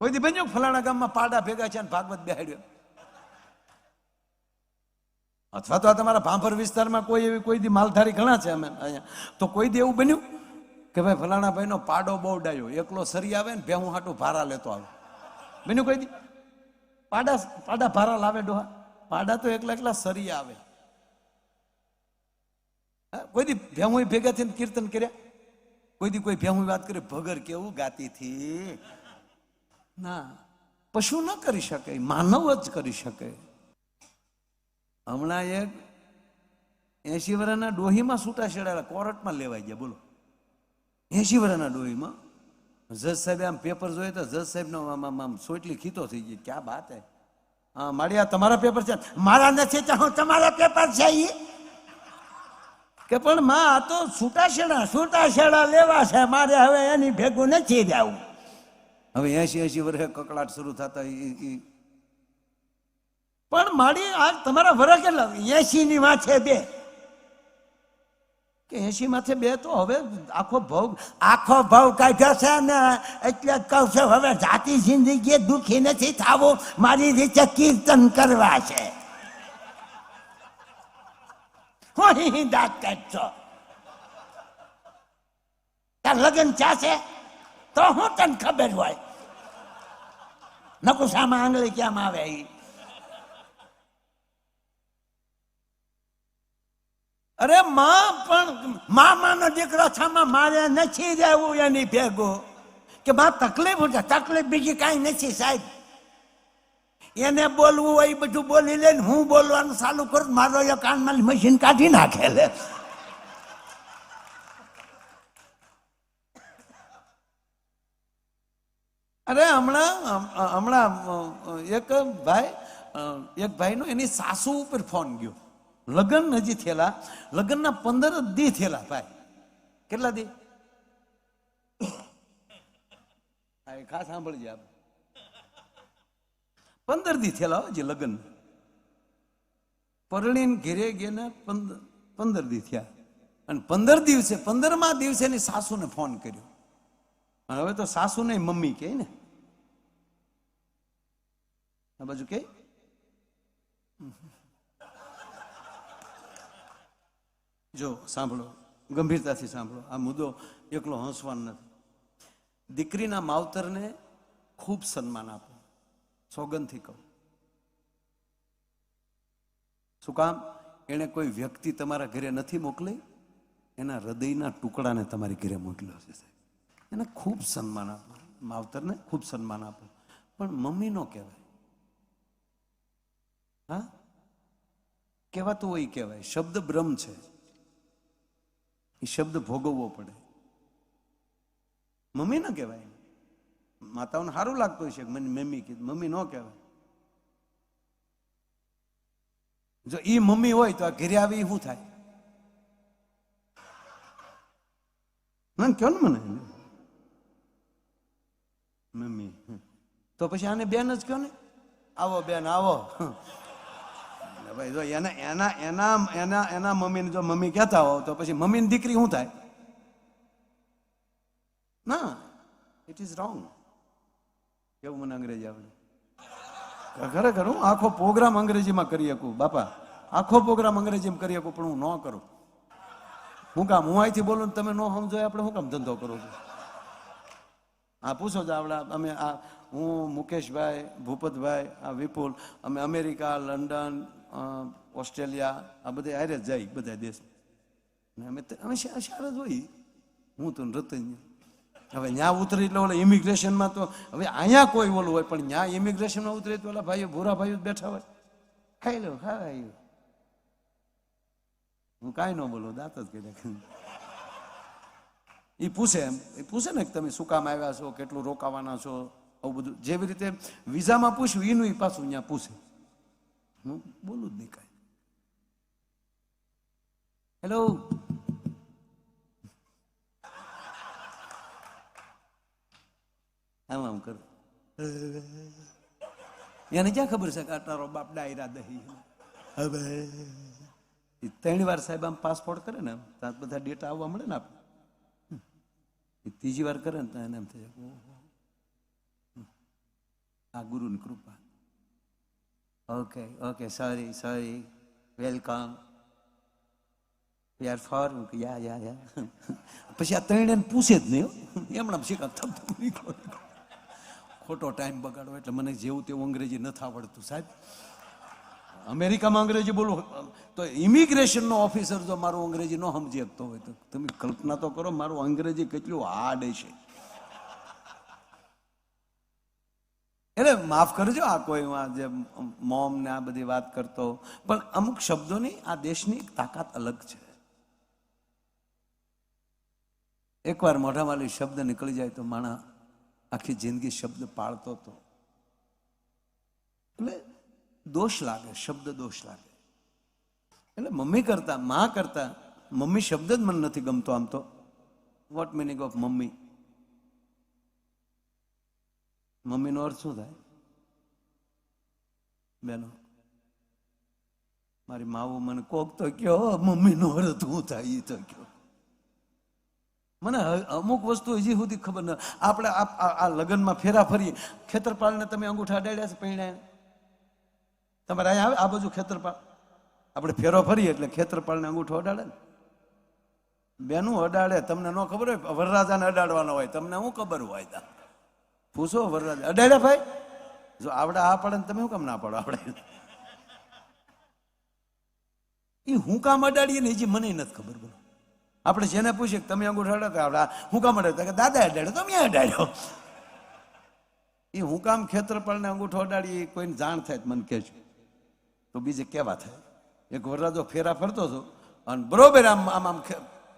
કોઈ દી બન્યું ફલાણા ગામમાં પાડા ભેગા છે અને ભાગવત બેહાડ્યો. અથવા તો આ તમારા ભાંભર વિસ્તારમાં કોઈ એવી કોઈ દી માલધારી ઘણા છે અમે અહીંયા. તો કોઈ દી એવું બન્યું કે ભાઈ ફલાણા ભાઈનો પાડો બહુ ડાયો. એકલો સરી આવે ને ભેહું હાટું ભારા લેતો આવે. બન્યું કોઈ દી? પાડા પાડા ભારા લાવે ડોહા? પાડા તો એકલા એકલા સરી આવે. કોઈ દી ભેહું ભેગા થઈને કીર્તન કર્યા? કોઈ દી કોઈ ભેહું વાત કરે, ભગર કેવું ગાતી થી? ના, પશુ ન કરી શકે, માનવ જ કરી શકે. હમણાં એક એસી વર્ષના ડોહીમાં છૂટા છેડાયેલા કોર્ટમાં લેવાઈ ગયા, બોલો. એસી વર્ષના ડોહીમાં. જજ સાહેબે આમ પેપર જોઈએ તો જજ સાહેબનો આમ આમ સોટલી ખીતો થઈ ગઈ ક્યાં બાત હે? હા, માળિયા, તમારા પેપર છે? મારા નથી, તો હું તમારા પેપર છે એ કે પણ માં, આ તો છૂટાછેડા છૂટાછેડા લેવા છે. મારે હવે એની ભેગું નથી જવું હવે એસી એસી વર્ષે કકડાટ શરૂ થતા પણ મારી આ તમારા વર્ષ કેટલા એસી ની માથે બે. કે એસી માથે બે તો હવે આખો ભાવ આખો ભાવ કાઢ્યો છે ને, એટલે કહું છું, હવે જાતિ જિંદગી દુખી નથી થવું, મારી રીતે કીર્તન કરવા છે. હું દાંત કાઢશો તાર લગ્ન ચાશે તો હું તને ખબર હોય. નકુસામાં આંગળી કેમ આવે એ અરે માં પણ મામાનો દીકરો છામાં મારે નથી રહેવું એની ભેગું. કે માં તકલીફ છે, તકલીફ બીજી કાંઈ નથી સાહેબ. એને બોલવું હોય બધું બોલી લે હું બોલવાનું ચાલુ કરું, મારો એ કાનમાં મશીન કાઢી નાખે અરે, હમણાં હમણાં એક ભાઈ એક ભાઈનો એની સાસુ ઉપર ફોન ગયો. લગ્ન હજી થયેલા, લગ્નના પંદર દી થયેલા ભાઈ. કેટલા દી? ખાસ સાંભળજે આપ. પંદર દી થયેલા હજી લગ્ન. પરણીને ઘેરે ગયા પંદર દી થયા. અને પંદર દિવસે, પંદરમા દિવસે એની સાસુને ફોન કર્યો. હવે તો સાસુ નહીં મમ્મી કહે ને આ બાજુ કે જો સાંભળો ગંભીરતાથી સાંભળો આ મુદ્દો એકલો હસવાનો નથી દીકરીના માવતરને ખૂબ સન્માન આપો સોગંદથી કહો શું કામ એણે કોઈ વ્યક્તિ તમારા ઘરે નથી મોકલી એના હૃદયના ટુકડાને તમારી ઘરે મોકલ્યો છે એને ખૂબ સન્માન આપો માવતરને ખૂબ સન્માન આપો પણ મમ્મી નો કહેવાય હા? કહેવાતું હોય કહેવાય. શબ્દ બ્રહ્મ છે. એ શબ્દ ભોગવવો પડે. મમ્મી ન કહેવાય માતાઓને સારું લાગતું છે મને મમ્મી કીધું. મમ્મી ન કહેવાય. જો એ મમ્મી હોય તો આ ઘેરે આવી શું થાય? ના કયો ને મને? મમ્મી. તો પછી આને બેન જ કયો ને? આવો બેન, આવો. ભાઈ, જો એના એના એના એના એના મમ્મીને જો મમ્મી કહેતા હો તો પછી મમ્મીની દીકરી શું થાય? ના ઇટ ઇઝ રોંગ કેવું મને અંગ્રેજી આવડે? ખરેખર હું આખો પ્રોગ્રામ અંગ્રેજીમાં કરી શકું, બાપા. આખો પ્રોગ્રામ અંગ્રેજીમાં કરી શકું, પણ હું ન કરું. હું કામ, હું અહીંથી બોલું તમે ન સમજો, આપણે શું કામ ધંધો કરું છું? હા, પૂછો જ આપણા અમે આ, હું મુકેશભાઈ, ભૂપતભાઈ, આ વિપુલ, અમે અમેરિકા, લંડન ઓસ્ટ્રેલિયા, આ બધે હારે જાય બધા દેશ. અમે અમે શાર જ હોય. હું તો રતન હવે ન્યા ઉતરે એટલે ઓલા ઇમિગ્રેશનમાં તો હવે અહીંયા કોઈ ઓલું હોય, પણ ન્યા ઇમિગ્રેશનમાં ઉતરે તો ઓલા ભાઈઓ, ભૂરા ભાઈઓ બેઠા હોય. ખાઈ લો ખાઈ હું કાંઈ ન બોલું, દાંત જ કહી. એ પૂછે એમ. એ પૂછે ને કે તમે શું કામ આવ્યા છો, કેટલું રોકાવાના છો, આવું બધું. જેવી રીતે વિઝામાં પૂછ્યું એનું એ પાછું અહીંયા પૂછે. હું બોલું જ નહીં કાંઈ. હેલો આમ આમ કરું. એને ક્યાં ખબર છે કે તારો બાપ ડાયરા દહી હવે ત્રણ વાર સાહેબ આમ પાસપોર્ટ કરે ને, ત્યાં બધા ડેટા આવવા મળે ને આપણે એ ત્રીજી વાર કરે ને ત્યાં એને એમ થાય આ ગુરુની કૃપા. Okay okay sorry sorry welcome યાર કહું, યા યા યા પછી આ ત્રણે એને પૂછે જ નહીં. એમણે શીખા થપ થપ નીકળો નીકળો. ખોટો ટાઈમ બગાડો એટલે મને જેવું તેવું અંગ્રેજી નથી આવડતું સાહેબ. અમેરિકામાં અંગ્રેજી બોલું. તો ઇમિગ્રેશનનો ઓફિસર જો મારું અંગ્રેજી ન સમજી શકતો હોય તો તમે કલ્પના તો કરો મારું અંગ્રેજી કેટલું હાર્ડ છે. એટલે માફ કરજો, આ કોઈ જે મોમ ને આ બધી વાત કરતો પણ અમુક શબ્દોની આ દેશની તાકાત અલગ છે. એકવાર મોઢામાંથી શબ્દ નીકળી જાય તો માણા આખી જિંદગી શબ્દ પાળતો હતો એટલે દોષ લાગે, શબ્દ દોષ લાગે. એટલે મમ્મી કરતા, માં કરતા, મમ્મી શબ્દ જ મને નથી ગમતો આમ તો. What meaning of mummy? મમ્મીનો અર્થ શું થાય? બેનો, મારી માવો મને કોક તો કયો મમ્મીનો અર્થ શું થાય? એ તો કયો મને અમુક વસ્તુ હજી સુધી ખબર ન, આપણે આ લગ્નમાં ફેરા ફરીએ ખેતરપાળને તમે અંગૂઠા અડાડ્યા છે પૈણા તમારે અહીંયા આવે? આ બાજુ ખેતરપાળ. આપણે ફેરો ફરીએ એટલે ખેતરપાળને અંગૂઠો અડાડે ને. બેનું અડાડે, તમને ન ખબર હોય, વરરાજાને અડાડવાનો હોય, તમને શું ખબર હોય તા પૂછો, વરરાજ. અડાડ્યા ભાઈ, જો આવડે આ પડે ને તમે શું કામ ના પડો આપણે એ હું કામ અડાડીએ ને હજી મને નથી ખબર બોલો. આપણે જેને પૂછીએ તમે અંગૂઠો અડાડતા આવડે, હું કામ અડાડતા કે દાદા અડાડ્યો તો મેં અડાડ્યો એ હું કામ ખેતરપાળને અંગૂઠો અડાડી એ કોઈને જાણ થાય મને કહેજો. તો બીજે કેવા થાય? એક વરરાજો ફેરા ફરતો હતો અને બરોબર આમ આમ આમ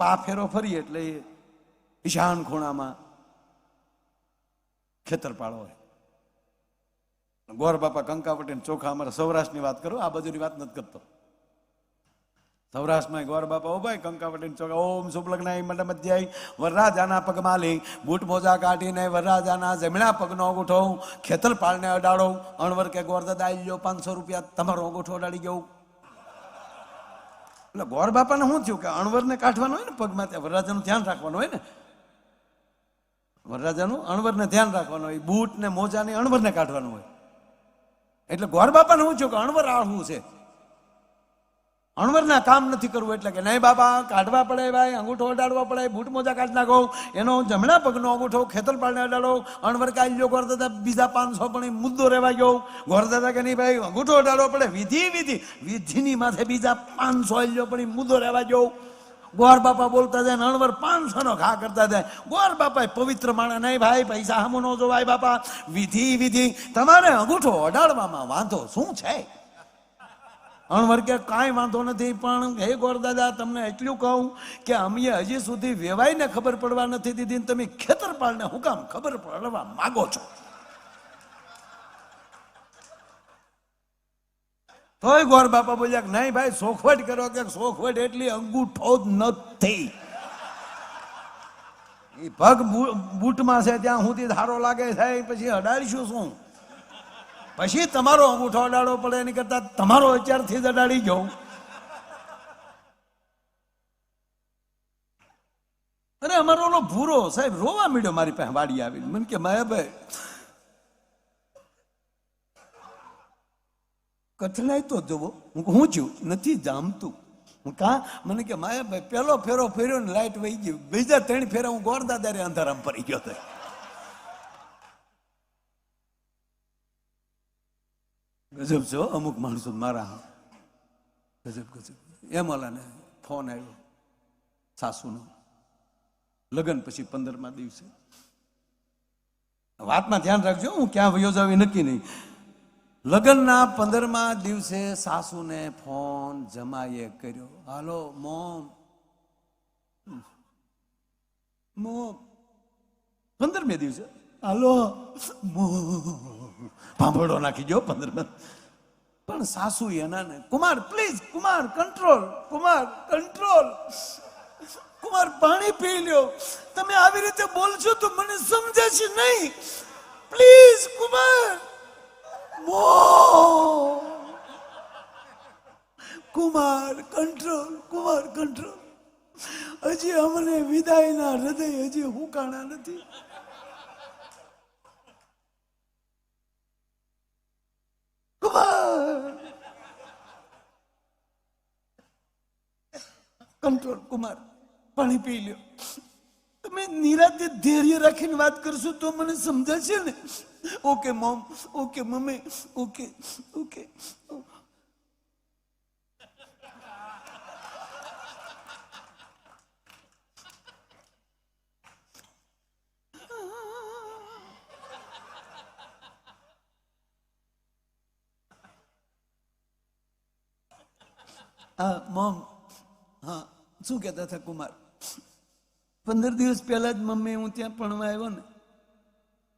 પા ફેરો ફરી એટલે ઈશાન ખૂણામાં ખેતરપાળ હોય. ગોર બાપા કંકાવટી ચોખા અમારા સૌરાષ્ટ્રની વાત કરું, આ બાજુની વાત નથી કરતો. સૌરાષ્ટ્રમાં ગોર બાપા ઊભા કંકાવટી ચોખા, ઓમ શુભલગ્નાય મંડ મધ્યાય વરરાજાના પગમાં લઈ બૂટ મોજા કાઢીને વરરાજાના જમણા પગનો અંગૂઠો ખેતરપાળને અડાડો અણવર કે, ગોર દાદા આવી ગયો પાંચસો રૂપિયા, તમારો અંગૂઠો અડાડી ગયો. એટલે ગોર બાપાને શું થયું કે અણવરને કાઢવાનું હોય ને પગમાં, ત્યાં વરરાજાનું ધ્યાન રાખવાનું હોય ને વરરાજાનું અણવરને ધ્યાન રાખવાનું હોય. બૂટ ને મોજાને અણવરને કાઢવાનું હોય. એટલે ગોર બાપાને શું છું કે અણવર આળવું છે. અણવરના કામ નથી કરવું એટલે કે નહીં બાબા, કાઢવા પડે ભાઈ, અંગૂઠો અડાડવા પડે, બૂટ મોજા કાઢ નાખો, એનો જમણા પગનો અંગૂઠો ખેતર પાડને અડાડો, અણવર કાઢી લ્યો ગોર દાદા બીજા પાંચસો પણ મુદ્દો રહેવા ગયો. ગોર દાદા કે નહીં ભાઈ, અંગૂઠો અડાડવો પડે, વિધિ વિધિ. વિધિની માથે બીજા પાંચસો લો પણ મુદ્દો રહેવા ગયો. ગોર બાપા બોલતા જાય અણવર પાંચસો નો ઘા કરતા જાય. ગોર બાપા પવિત્ર માણા નહીં ભાઈ, પૈસા હામો નો જોવાય બાપા. વિધિ વિધિ. તમારે અંગૂઠો અડાડવામાં વાંધો શું છે? અણવર કે કાંઈ વાંધો નથી, પણ હે ગોરદાદા તમને એટલું કહું કે અમે હજી સુધી વેવાઈને ખબર પડવા નથી દીધી તમે ખેતરપાળને હું કામ ખબર પડવા માગો છો. તોય ગોર બાપા બોલ્યા કે નહીં ભાઈ, સોખવટ કરો કે સોખવટ એટલી અંગૂઠો જ નથી. એ પગ બૂટમાં છે, ત્યાં સુધી ધારો લાગે થાય પછી અડાડીશું શું? પછી તમારો અંગૂઠો અડાડવો પડે, એની કરતા તમારો અત્યારથી જ અડાડી જાઉં. અરે, અમારો ઓલો ભૂરો, સાહેબ, રોવા મળ્યો મારી પાસે વાડી આવી મને કે માયાભાઈ કઠણાઈ તો જવો. હું હું છું નથી જામતું. હું કા મને કે માયાભાઈ પેલો ફેરો ફેર્યો ને લાઈટ વહી ગયું બીજા ત્રણ ફેરા હું ગોરદાદારે અંધારામાં પડી ગયો હતો. ગજબ છો, અમુક માણસો મારા. ગજબ ગજબ. એમ ઓલાને ફોન આવ્યો, સાસુનો. લગ્ન પછી પંદરમા દિવસે. વાતમાં ધ્યાન રાખજો, હું ક્યાં વયો જાવ એ નક્કી નહીં. લગ્નના પંદરમા દિવસે સાસુને ફોન જમાઈએ કર્યો. હાલો, મોમ. મોમ, પંદરમે દિવસે? હાલો ભાંભળો નાખી ગયો પંદરમા. પણ સાસુ એના ને Kumar, please, Kumar, control Kumar control. Kumar, પાણી પી લ્યો. તમે આવી રીતે બોલશો તો મને સમજે છે નહીં. પ્લીઝ, કુમાર. મોહ કુમાર કંટ્રોલ કુમાર કંટ્રોલ હજી અમને વિદાયના હૃદય હજી હુકાણા નથી. કંટ્રોલ કુમાર પાણી પી લ્યો. તમે નિરાતે ધૈર્ય રાખીને વાત કરશો તો મને સમજાશે ને? Okay, mom, okay, mummy, okay okay. Mom, હા, શું કહેતા હતા કુમાર? પંદર દિવસ પહેલા જ મમ્મી, હું ત્યાં ભણવા આવ્યો ને,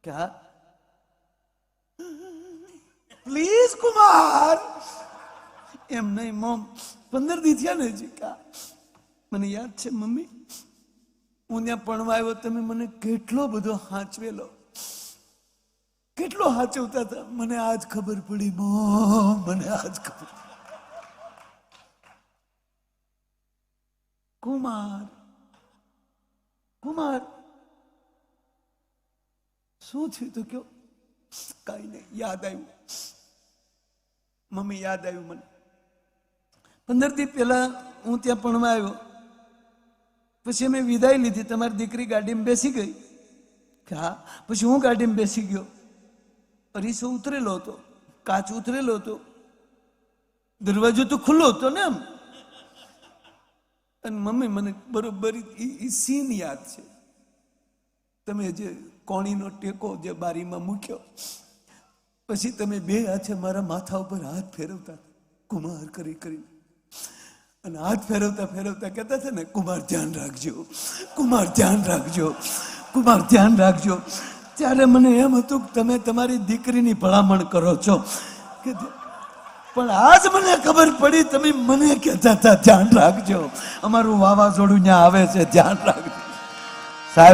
કે હા, પ્લીઝ કુમાર. એમ નહીં, મમ, પંદર દી થયા ને હજી, કા મને યાદ છે, મમ્મી, હું ત્યાં ભણવા આવ્યો, તમે મને કેટલો બધો હાંચવેલો. કેટલો હાચવતા હતા, મને આજ ખબર પડી, મોમ, મને આજ ખબર કુમાર કુમાર શું થયું તો કયો કઈ નહીં યાદ આવ્યું મમ્મી યાદ આવ્યું મને પંદર દી પહેલા હું ત્યાં ભણવા આવ્યો પછી અમે વિદાય લીધી તમારી દીકરી ગાડીમાં બેસી ગઈ કે હા પછી હું ગાડીમાં બેસી ગયો અરીસો ઉતરેલો હતો કાચ ઉતરેલો હતો દરવાજો તો ખુલ્લો હતો ને આમ અને મમ્મી મને બરોબર એ સીન યાદ છે. તમે જે કોણીનો ટેકો જે બારીમાં મૂક્યો, પછી તમે બે હાથે મારા માથા ઉપર હાથ ફેરવતા, કુમાર કરી કરી અને હાથ ફેરવતા ફેરવતા કહેતા છે ને, કુમાર, ધ્યાન રાખજો. કુમાર, ધ્યાન રાખજો. કુમાર, ધ્યાન રાખજો. ત્યારે મને એમ હતું કે તમે તમારી દીકરીની ભલામણ કરો છો. કે પણ આજ મને ખબર પડી, તમે મને કહેતા હતા, ધ્યાન રાખજો. અમારું વાવાઝોડું ત્યાં આવે છે, ધ્યાન રાખજો.